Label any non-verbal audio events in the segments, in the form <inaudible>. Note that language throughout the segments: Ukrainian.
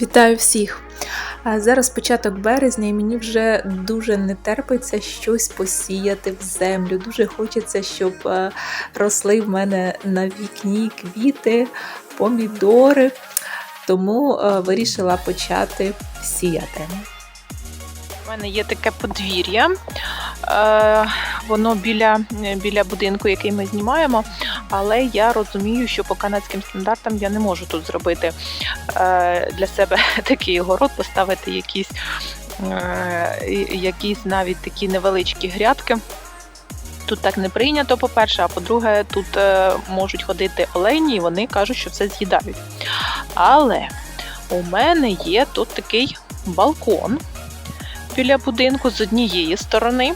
Вітаю всіх! Зараз початок березня, і мені вже дуже не терпиться щось посіяти в землю. Дуже хочеться, щоб е, росли в мене на вікні квіти, помідори. Тому е, вирішила почати сіяти. У мене є таке подвір'я. Е, воно біля, біля будинку, який ми знімаємо. Але я розумію, що по канадським стандартам я не можу тут зробити е, для себе <laughs> такий город, поставити якісь, е, якісь навіть такі невеличкі грядки. Тут так не прийнято, по-перше, а по-друге, тут можуть ходити олені, і вони кажуть, що це з'їдають. Але у мене є тут такий балкон біля будинку з однієї сторони.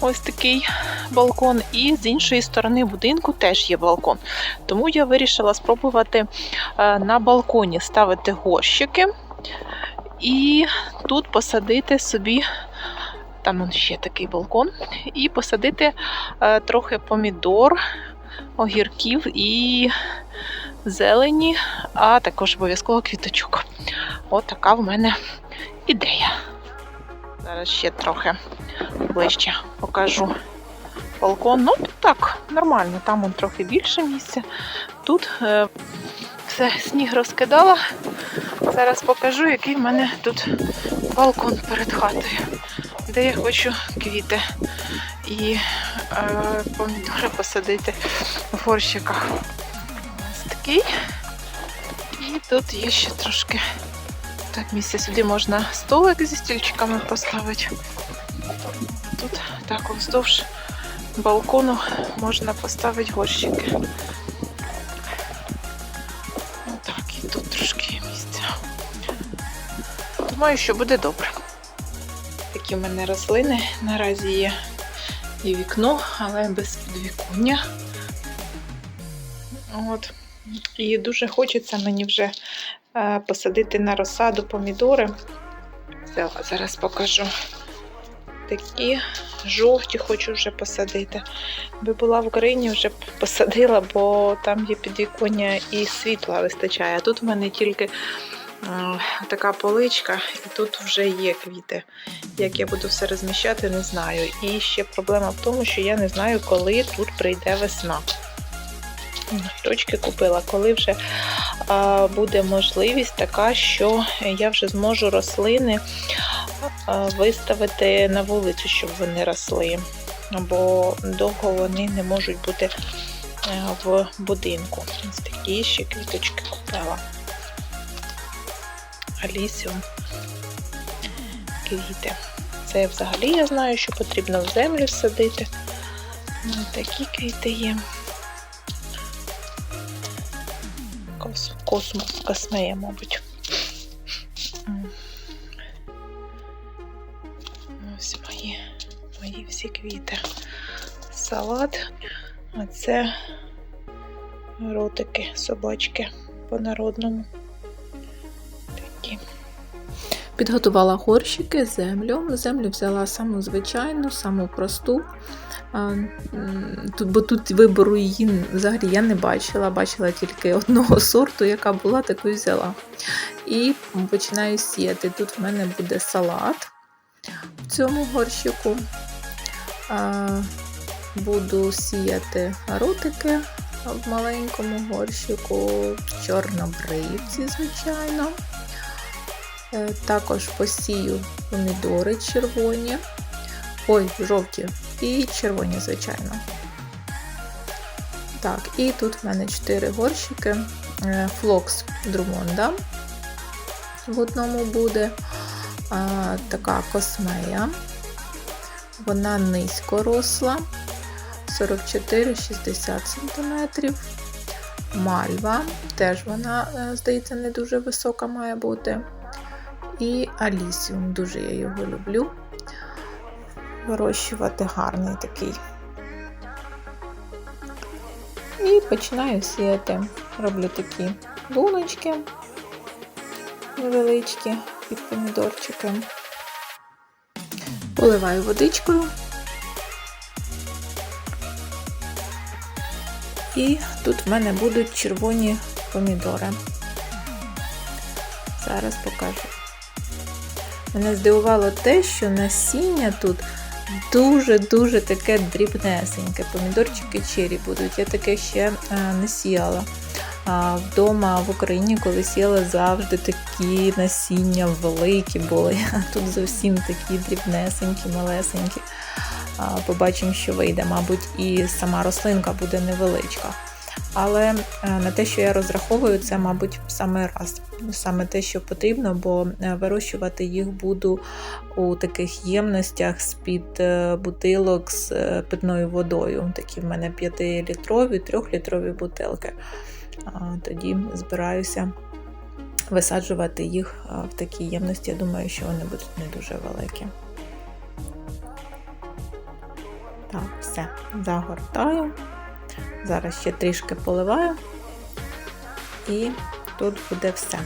Ось такий балкон, і з іншої сторони будинку теж є балкон. Тому я вирішила спробувати е, на балконі ставити горщики і тут посадити собі, там ще такий балкон, і посадити е, трохи помідор, огірків і зелені, а також обов'язково квіточок. От в мене ідея. Зараз ще трохи ближче покажу балкон. Ну, так, нормально, там он трохи більше місця. Тут е, все сніг розкидала. Зараз покажу, який в мене тут балкон перед хатою, де я хочу квіти і е, помідори посадити в горщиках. Ось такий. І тут є ще трошки так, місце сюди можна столик зі стільчиками поставити. Тут так вздовж балкону можна поставити горщики. Так, і тут трошки є місця. Думаю, що буде добре. Такі в мене рослини. Наразі є і вікно, але без підвіконня. От. І дуже хочеться мені вже посадити на розсаду помідори. Зараз покажу. Такі жовті хочу вже посадити. Би була в Україні, вже посадила, бо там є підвіконня і світла вистачає. А тут в мене тільки е, така поличка, і тут вже є квіти. Як я буду все розміщати, не знаю. І ще проблема в тому, що я не знаю, коли тут прийде весна. Точки купила, коли вже буде можливість така, що я вже зможу рослини виставити на вулицю, щоб вони росли. Бо довго вони не можуть бути а, в будинку. Ось такі ще квіточки купила. Алісіум квіти. Це взагалі я знаю, що потрібно в землю садити. Такі квіти є. Кос, космос, космея, мабуть. Ось мої, мої всі квіти. Салат. А це ротики, собачки по-народному. Такі. Підготувала горщики, землю. Землю взяла саму звичайну, саму просту. Бо тут вибору її взагалі я не бачила, бачила тільки одного сорту, яка була, таку і взяла. І починаю сіяти. Тут в мене буде салат в цьому горщику. Буду сіяти ротики в маленькому горщику, чорнобривці, звичайно. Е, Також посію помідори червоні. Ой, жовті і червоні, звичайно. Так, і тут в мене 4 горщики. Е, Флокс Друмонда в одному буде. А, така космея. Вона низько росла. 44-60 см. Мальва. Теж вона, е, здається, не дуже висока має бути. І Алісіум, дуже я його люблю вирощувати гарний такий. І починаю сіяти. Роблю такі луночки невеличкі під помідорчики. Поливаю водичкою. І тут в мене будуть червоні помідори. Зараз покажу. Мене здивувало те, що насіння тут дуже-дуже таке дрібнесеньке. Помідорчики чері будуть. Я таке ще а, не сіяла. А вдома в Україні, коли сіяла, завжди такі насіння великі були. <laughs> А тут зовсім такі дрібнесенькі, малесенькі. Побачимо, що вийде. Мабуть, і сама рослинка буде невеличка. Але е, на те, що я розраховую, це, мабуть, саме раз, саме те, що потрібно, бо е, вирощувати їх буду у таких ємностях з-під е, бутилок з питною водою. Такі в мене 5-літрові, 3-літрові бутилки. Тоді збираюся висаджувати їх в такі ємності. Я думаю, що вони будуть не дуже великі. Так, все, загортаю. Зараз ще трішки поливаю, і тут буде все.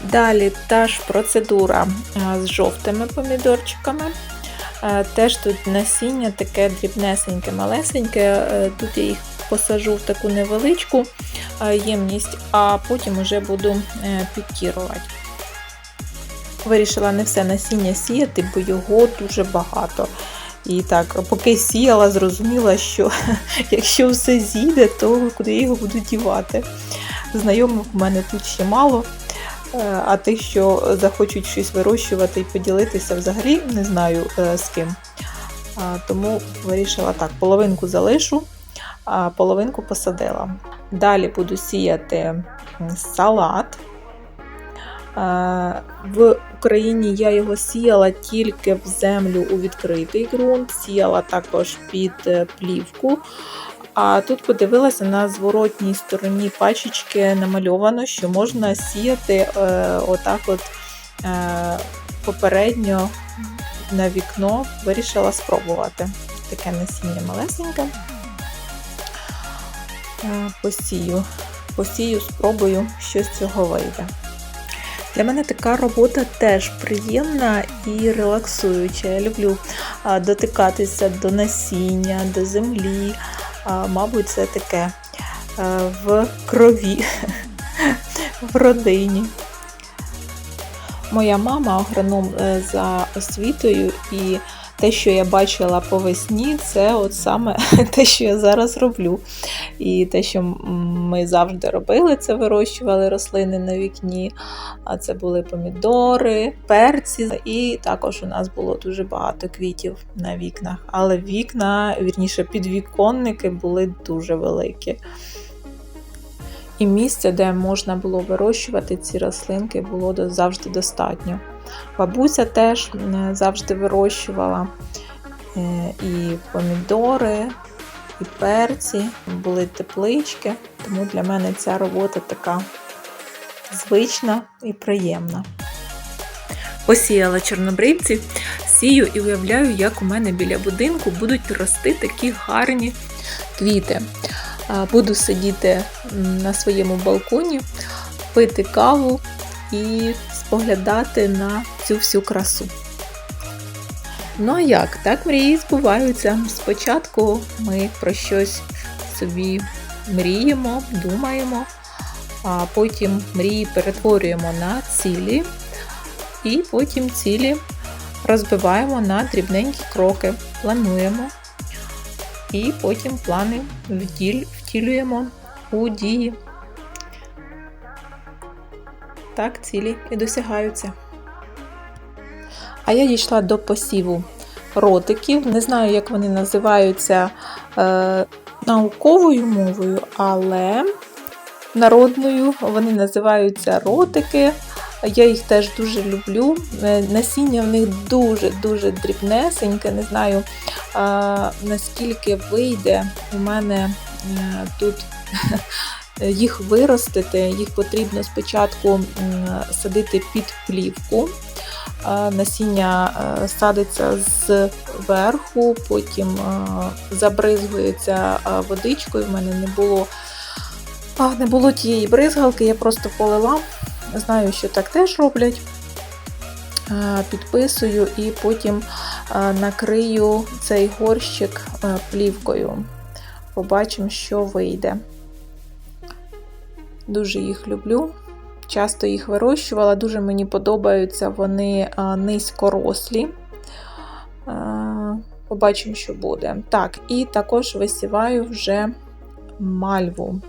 Далі та ж процедура з жовтими помідорчиками. Е, Теж тут насіння таке дрібнесеньке, малесеньке. Е, Тут я їх посажу в таку невеличку е, ємність, а потім вже буду е, підкірувати. Вирішила не все насіння сіяти, бо його дуже багато. І так, поки сіяла, зрозуміла, що <laughs> якщо все зійде, то куди я його буду дівати. Знайомих в мене тут ще мало. Е, А тих, що захочуть щось вирощувати і поділитися, взагалі не знаю е, з ким. Тому вирішила так: половинку залишу, а половинку посадила. Далі буду сіяти салат. Е, В Україні я його сіяла тільки в землю у відкритий ґрунт, сіяла також під е, плівку. А тут подивилася на зворотній стороні пачечки намальовано, що можна сіяти е, отак от е, попередньо на вікно. Вирішила спробувати. Таке насіння малесеньке. Е, посію. Посію, спробую, що з цього вийде. Для мене така робота теж приємна і релаксуюча. Я люблю дотикатися до насіння, до землі. Мабуть, це таке в крові, <laughs> в родині. Моя мама агроном е, за освітою, і те, що я бачила по весні, це от саме <laughs> те, що я зараз роблю. І те, що ми завжди робили, це вирощували рослини на вікні. А це були помідори, перці, і також у нас було дуже багато квітів на вікнах. Але вікна, вірніше, підвіконники були дуже великі. І місце, де можна було вирощувати ці рослинки, було завжди достатньо. Бабуся теж е, завжди вирощувала е, і помідори, і перці, були теплички, тому для мене ця робота така звична і приємна. Посіяла чорнобривці, сію і уявляю, як у мене біля будинку будуть рости такі гарні квіти. Буду сидіти на своєму балконі, пити каву і споглядати на цю всю красу. Ну а як? Так мрії збуваються. Спочатку ми про щось собі мріємо, думаємо, а потім мрії перетворюємо на цілі, і потім цілі розбиваємо на дрібненькі кроки, плануємо, і потім плани втілюємо у дії. Так цілі і досягаються. А я дійшла до посіву ротиків. Не знаю, як вони називаються е, науковою мовою, але народною вони називаються ротики. Я їх теж дуже люблю. Е, Насіння в них дуже-дуже дрібнесеньке. Не знаю, е, наскільки вийде у мене е, тут <laughs> їх виростити. Їх потрібно спочатку садити під плівку. Е, Насіння е, садиться зверху, потім е, забризгується водичкою. У мене не було, не було тієї бризгалки, я просто полила. Знаю, що так теж роблять. Підписую і потім накрию цей горщик плівкою. Побачимо, що вийде. Дуже їх люблю. Часто їх вирощувала, дуже мені подобаються вони низькорослі. Побачимо, що буде. Так, і також висіваю вже мальву.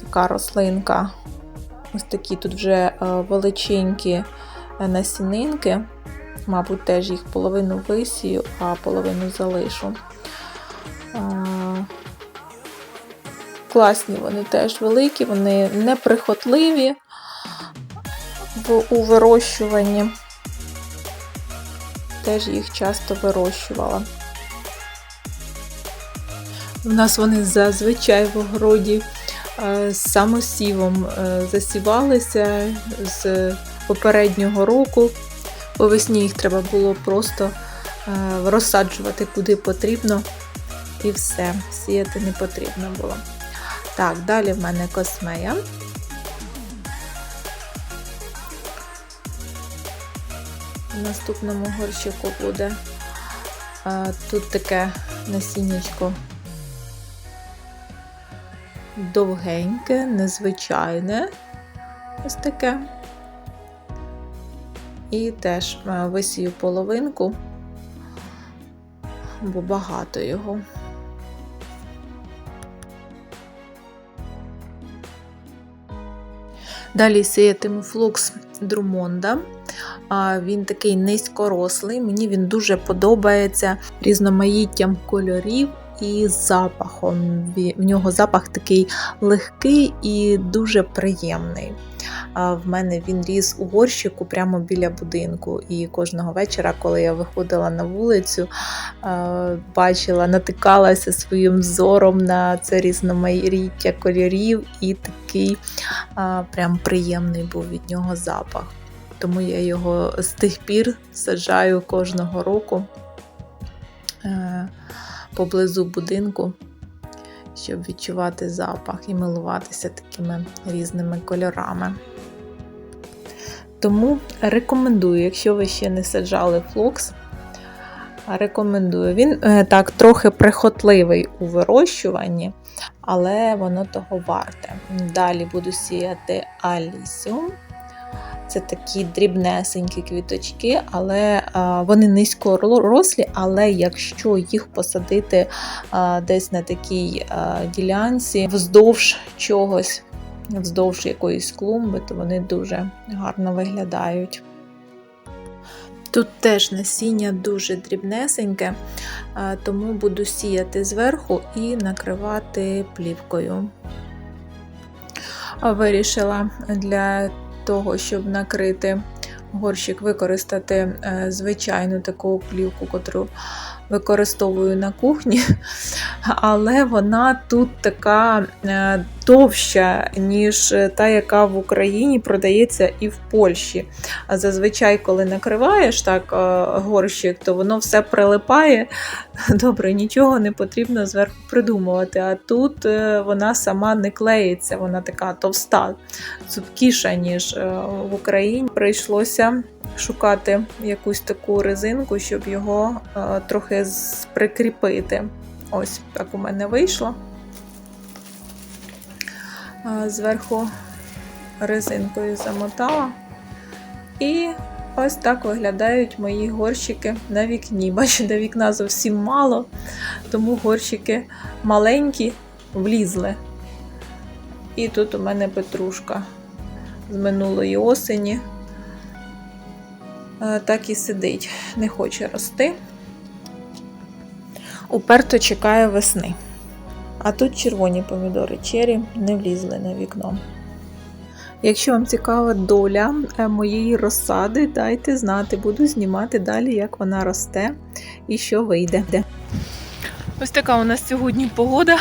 Така рослинка. Ось такі тут вже величенькі е, насінинки. Мабуть, теж їх половину висію, а половину залишу. Класні вони теж великі, вони неприхотливі у вирощуванні. Теж їх часто вирощувала. У нас вони зазвичай в огороді е, з самосівом е, засівалися з попереднього року. По весні їх треба було просто е, розсаджувати куди потрібно, і все, сіяти не потрібно було. Так, далі в мене космея. В наступному горщику буде а, тут таке насіннячко довгеньке, незвичайне. Ось таке. І теж е, висію половинку, бо багато його. Далі сіятиму флукс Друмонда. Він такий низькорослий, мені він дуже подобається різноманіттям кольорів і запахом. В нього запах такий легкий і дуже приємний. В мене він ріс у горщику прямо біля будинку. І кожного вечора, коли я виходила на вулицю, бачила, натикалася своїм зором на це різноманіття кольорів, і такий прям приємний був від нього запах. Тому я його з тих пір саджаю кожного року е, поблизу будинку, щоб відчувати запах і милуватися такими різними кольорами. Тому рекомендую, якщо ви ще не саджали флокс, рекомендую. Він е, так трохи прихотливий у вирощуванні, але воно того варте. Далі буду сіяти алісіум. Це такі дрібнесенькі квіточки, але а, вони низькорослі, але якщо їх посадити а, десь на такій ділянці вздовж чогось, вздовж якоїсь клумби, то вони дуже гарно виглядають. Тут теж насіння дуже дрібнесеньке, тому буду сіяти зверху і накривати плівкою. Вирішила для того, щоб накрити горщик, використати е, звичайну таку плівку, котру використовую на кухні, <laughs> але вона тут така е, товща, ніж та, яка в Україні продається і в Польщі. А зазвичай, коли накриваєш так е, горщик, то воно все прилипає. <laughs> Добре, нічого не потрібно зверху придумувати. А тут е, вона сама не клеїться, вона така товста, цупкіша, ніж е, в Україні. Прийшлося шукати якусь таку резинку, щоб його е, трохи прикріпити. Ось так у мене вийшло. Зверху резинкою замотала. І ось так виглядають мої горщики на вікні. Бачите, вікна зовсім мало, тому горщики маленькі влізли. І тут у мене петрушка з минулої осені. Так і сидить, не хоче рости. Уперто чекає весни. А тут червоні помідори чері не влізли на вікно. Якщо вам цікава доля е, моєї розсади, дайте знати, буду знімати далі, як вона росте і що вийде. Ось така у нас сьогодні погода.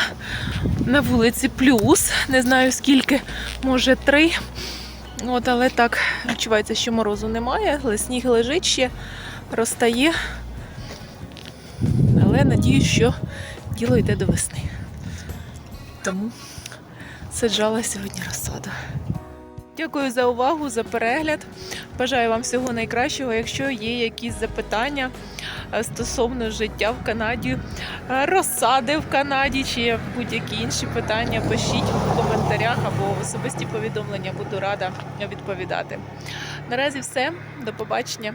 На вулиці плюс. Не знаю скільки, може три. От, але так відчувається, що морозу немає, але сніг лежить ще, розтає. Але надіюсь, що діло йде до весни. Тому саджала сьогодні розсаду. Дякую за увагу, за перегляд. Бажаю вам всього найкращого. Якщо є якісь запитання е, стосовно життя в Канаді, е, розсади в Канаді чи будь-які інші питання, пишіть в коментарях або в особисті повідомлення. Буду рада відповідати. Наразі все. До побачення.